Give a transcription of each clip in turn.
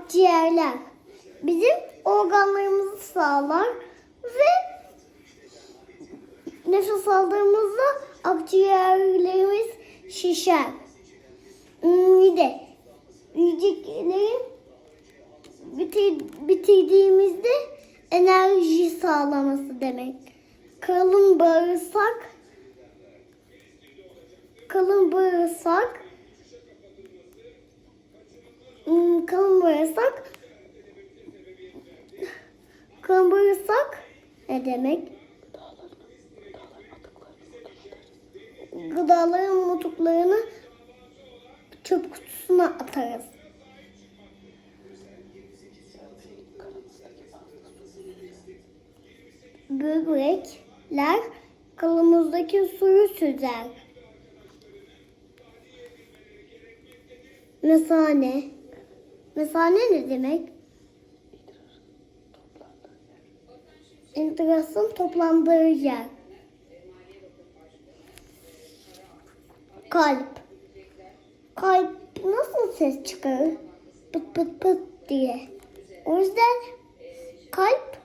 akciğerler bizim organlarımızı sağlar ve nefes aldığımızda akciğerlerimiz şişer. Mide. Yiyecekleri bitir, bitirdiğimizde enerji sağlaması demek. Kalın bağırsak kalın bağırsak Hmm, kalın bağırsak kalın bağırsak ne demek? Gıdaların nutuklarını çöp kutusuna atarız. Böbrekler kanımızdaki suyu süzer. Mesane. Mesane ne demek? İdrasın toplandığı yer. Kalp. Kalp nasıl ses çıkarır? Pıt pıt pıt diye. O yüzden kalp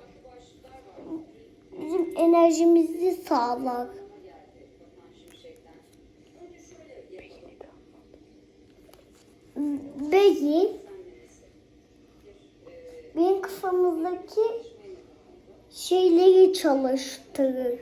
bizim enerjimizi sağlar. Beyin beyin kafamızdaki şeyleri çalıştırır.